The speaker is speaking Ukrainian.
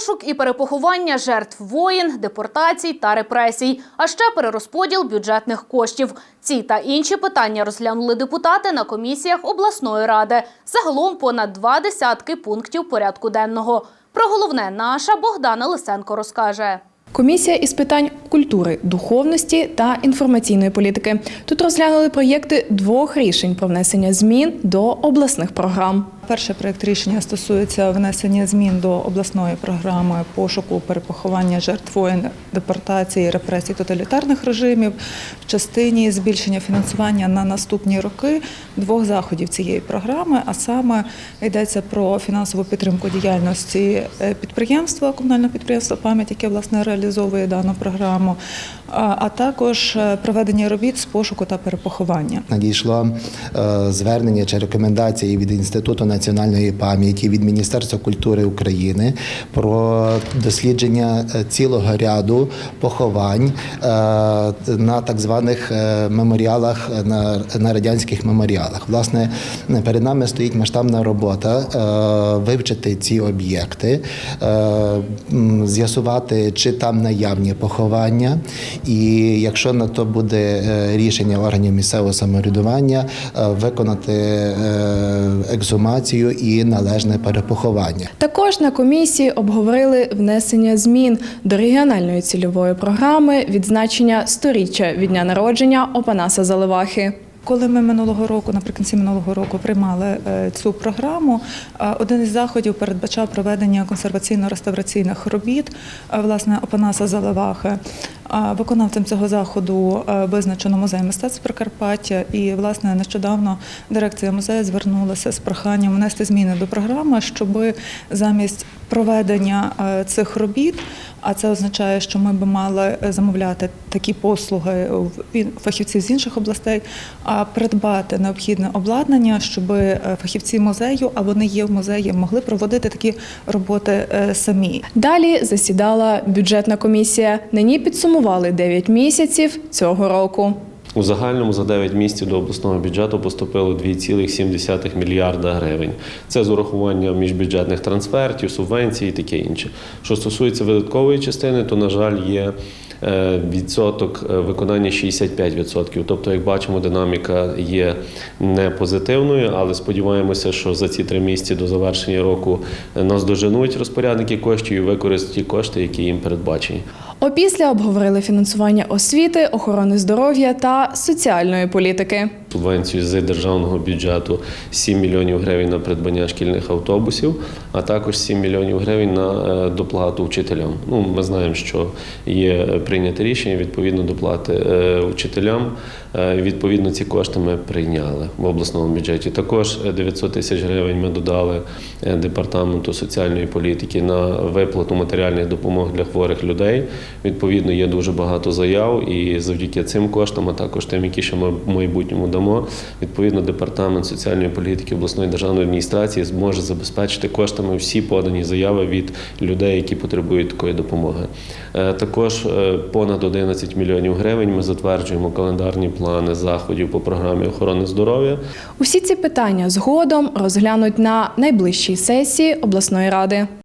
Пошук і перепоховання жертв воїн, депортацій та репресій, а ще перерозподіл бюджетних коштів. Ці та інші питання розглянули депутати на комісіях обласної ради. Загалом понад два десятки пунктів порядку денного. Про головне наша Богдана Лисенко розкаже. Комісія із питань культури, духовності та інформаційної політики. Тут розглянули проєкти двох рішень про внесення змін до обласних програм. Перший проект рішення стосується внесення змін до обласної програми пошуку перепоховання жертв воєн, депортації, репресій тоталітарних режимів в частині збільшення фінансування на наступні роки двох заходів цієї програми. А саме йдеться про фінансову підтримку діяльності е, підприємства, комунального підприємства пам'ять, яке власне реалізовує дану програму, а також е, проведення робіт з пошуку та перепоховання. Надійшло е, звернення чи рекомендації від Інституту національної пам'яті від Міністерства культури України про дослідження е, цілого ряду поховань на так званих меморіалах на, радянських меморіалах. Власне, перед нами стоїть масштабна робота вивчити ці об'єкти, з'ясувати, чи там наявні поховання, і якщо на то буде е, рішення органів місцевого самоврядування, е, виконати е, екзумацію і належне перепоховання. Також на комісії обговорили внесення змін до регіональної цільової програми відзначення сторіччя від дня народження Опанаса Заливахи. Коли ми минулого року, наприкінці минулого року, приймали е, цю програму, е, один із заходів передбачав проведення консерваційно-реставраційних робіт е, власне Опанаса Заливахи. А Виконавцем цього заходу визначено музей мистецтв Прикарпаття, і власне нещодавно дирекція музею звернулася з проханням внести зміни до програми, щоб замість проведення цих робіт, а це означає, що ми би мали замовляти такі послуги фахівців з інших областей, а придбати необхідне обладнання, щоб е, фахівці музею, а вони є в музеї, могли проводити такі роботи е, самі. Далі засідала бюджетна комісія. Нині підсумували 9 місяців цього року. У загальному за 9 місяців до обласного бюджету поступило 2,7 мільярда гривень. Це з урахуванням міжбюджетних трансфертів, субвенцій і таке інше. Що стосується видаткової частини, то, на жаль, є е, відсоток е, виконання 65%. Тобто, як бачимо, динаміка є не позитивною, але сподіваємося, що за ці три місяці до завершення року е, нас доженуть розпорядники коштів і використають ті кошти, які їм передбачені. Опісля обговорили фінансування освіти, охорони здоров'я та соціальної політики. субвенцію з державного бюджету 7 мільйонів гривень на придбання шкільних автобусів, а також 7 мільйонів гривень на е, доплату вчителям. Ну, ми знаємо, що є прийняте рішення відповідно доплати е, вчителям. Е, Відповідно, ці кошти ми прийняли в обласному бюджеті. Також е, 900 тисяч гривень ми додали департаменту соціальної політики на виплату матеріальних допомог для хворих людей. Відповідно, є дуже багато заяв, і завдяки цим коштам, а також тим, які ще ми в майбутньому дамо, відповідно, департамент соціальної політики обласної державної адміністрації зможе забезпечити коштами всі подані заяви від людей, які потребують такої допомоги. Е, Також е, понад 11 мільйонів гривень ми затверджуємо календарні плани заходів по програмі охорони здоров'я. Усі ці питання згодом розглянуть на найближчій сесії обласної ради.